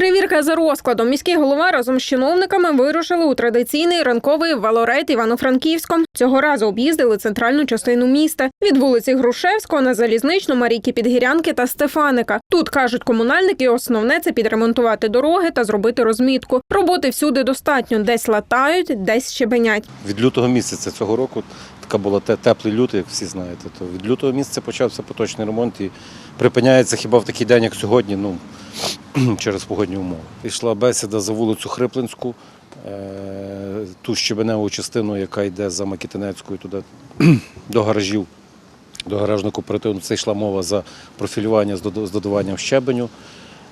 Перевірка за розкладом. Міський голова разом з чиновниками вирушили у традиційний ранковий валорет Івано-Франківськом. Цього разу об'їздили центральну частину міста від вулиці Грушевського на залізничну Марійки Підгірянки та Стефаника. Тут кажуть комунальники, основне це підремонтувати дороги та зробити розмітку. Роботи всюди достатньо, десь латають, десь щебенять. Від лютого місяця цього року така була те- теплий лютий, як всі знаєте. То від лютого місяця почався поточний ремонт і припиняється хіба в такий день, як сьогодні, ну через погодні умови. Пішла бесіда за вулицю Хриплинську, е, ту щебеневу частину, яка йде за Макітинецькою туди до гаражів, до гаражного кооперативу. Це йшла мова за профілювання з дод- додаванням щебеню.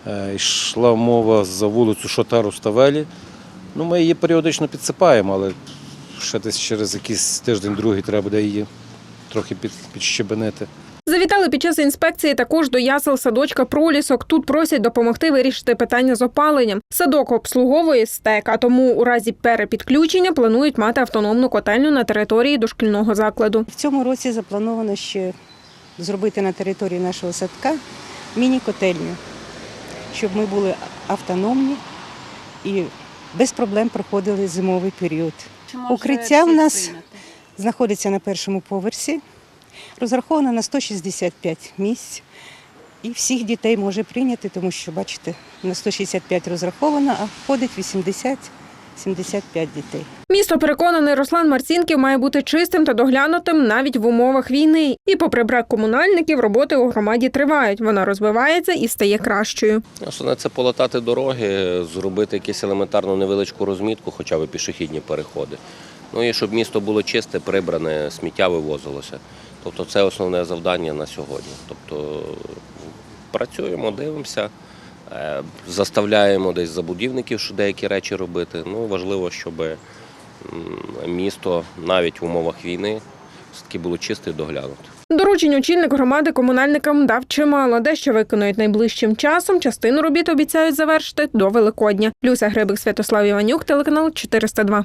Е, Йшла мова за вулицю Шотару Ставелі. Ну, ми її періодично підсипаємо, але ще десь через якийсь тиждень-другий треба буде її трохи підщебенити. Завітали під час інспекції також до ясел садочка пролісок. Тут просять допомогти вирішити питання з опаленням. Садок обслуговує стек, а тому у разі перепідключення планують мати автономну котельню на території дошкільного закладу. В цьому році заплановано ще зробити на території нашого садка міні-котельню, щоб ми були автономні і без проблем проходили зимовий період. Укриття в нас знаходиться на першому поверсі, розраховано на 165 місць. І всіх дітей може прийняти, тому що, бачите, на 165 розраховано, а входить 80-75 дітей. Місто переконаний Руслан Марцінків має бути чистим та доглянутим навіть в умовах війни. І, попри брак комунальників, роботи у громаді тривають. Вона розвивається і стає кращою. Основне це полатати дороги, зробити якусь елементарну невеличку розмітку, хоча б пішохідні переходи. Ну і щоб місто було чисте, прибране, сміття вивозилося. Тобто це основне завдання на сьогодні. Тобто працюємо, дивимося, е, заставляємо десь забудівників що деякі речі робити. Ну важливо, щоб місто навіть в умовах війни все-таки було чисте і доглянуте. Доручень очільник громади комунальникам дав чимало. Дещо виконують найближчим часом. Частину робіт обіцяють завершити до Великодня. Люся Грибик, Святослав Іванюк, телеканал 402.